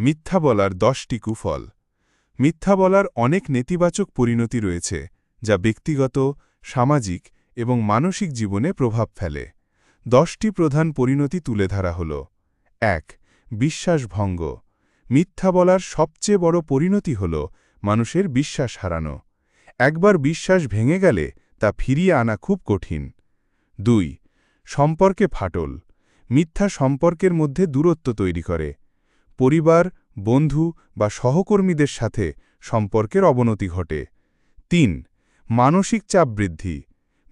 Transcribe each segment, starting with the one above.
মিথ্যা বলার দশটি কুফল। মিথ্যা বলার অনেক নেতিবাচক পরিণতি রয়েছে, যা ব্যক্তিগত, সামাজিক এবং মানসিক জীবনে প্রভাব ফেলে। দশটি প্রধান পরিণতি তুলে ধরা হল। এক, বিশ্বাসভঙ্গ। মিথ্যা বলার সবচেয়ে বড় পরিণতি হল মানুষের বিশ্বাস হারানো। একবার বিশ্বাস ভেঙে গেলে তা ফিরিয়ে আনা খুব কঠিন। দুই, সম্পর্কে ফাটল। মিথ্যা সম্পর্কের মধ্যে দূরত্ব তৈরি করে। পরিবার, বন্ধু বা সহকর্মীদের সাথে সম্পর্কের অবনতি ঘটে। তিন, মানসিক চাপ বৃদ্ধি।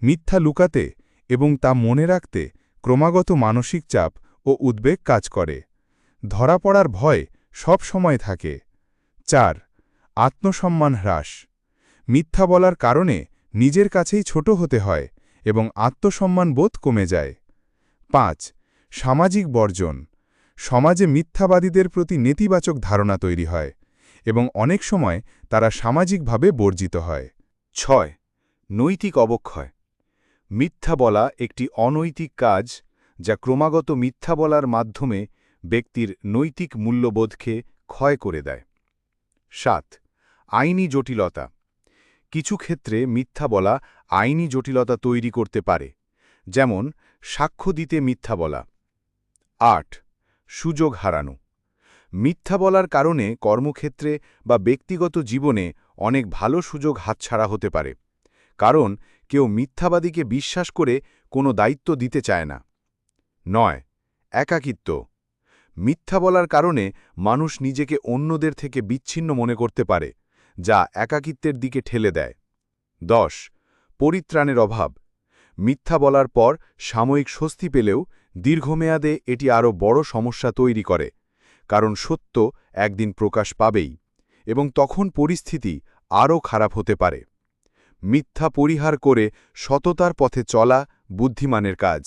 মিথ্যা লুকাতে এবং তা মনে রাখতে ক্রমাগত মানসিক চাপ ও উদ্বেগ কাজ করে। ধরা পড়ার ভয় সব সময় থাকে। চার, আত্মসম্মান হ্রাস। মিথ্যা বলার কারণে নিজের কাছেই ছোট হতে হয় এবং আত্মসম্মান বোধ কমে যায়। পাঁচ, সামাজিক বর্জন। সমাজে মিথ্যাবাদীদের প্রতি নেতিবাচক ধারণা তৈরি হয় এবং অনেক সময় তারা সামাজিকভাবে বর্জিত হয়। ছয়, নৈতিক অবক্ষয়। মিথ্যা বলা একটি অনৈতিক কাজ যা ক্রমাগত মিথ্যা বলার মাধ্যমে ব্যক্তির নৈতিক মূল্যবোধকে ক্ষয় করে দেয়। সাত, আইনি জটিলতা। কিছু ক্ষেত্রে মিথ্যা বলা আইনি জটিলতা তৈরি করতে পারে, যেমন সাক্ষ্য দিতে মিথ্যা বলা। আট সুযোগ হারানো। মিথ্যা বলার কারণে কর্মক্ষেত্রে বা ব্যক্তিগত জীবনে অনেক ভালো সুযোগ হাতছাড়া হতে পারে। কারণ কেউ মিথ্যাবাদীকে বিশ্বাস করে কোনো দায়িত্ব দিতে চায় না। নয়, একাকিত্ব। মিথ্যা বলার কারণে মানুষ নিজেকে অন্যদের থেকে বিচ্ছিন্ন মনে করতে পারে, যা একাকিত্বের দিকে ঠেলে দেয়। দশ, পরিত্রাণের অভাব। মিথ্যা বলার পর সাময়িক স্বস্তি পেলেও দীর্ঘমেয়াদে এটি আরও বড় সমস্যা তৈরি করে, কারণ সত্য একদিন প্রকাশ পাবেই, এবং তখন পরিস্থিতি আরও খারাপ হতে পারে। মিথ্যা পরিহার করে সততার পথে চলা বুদ্ধিমানের কাজ।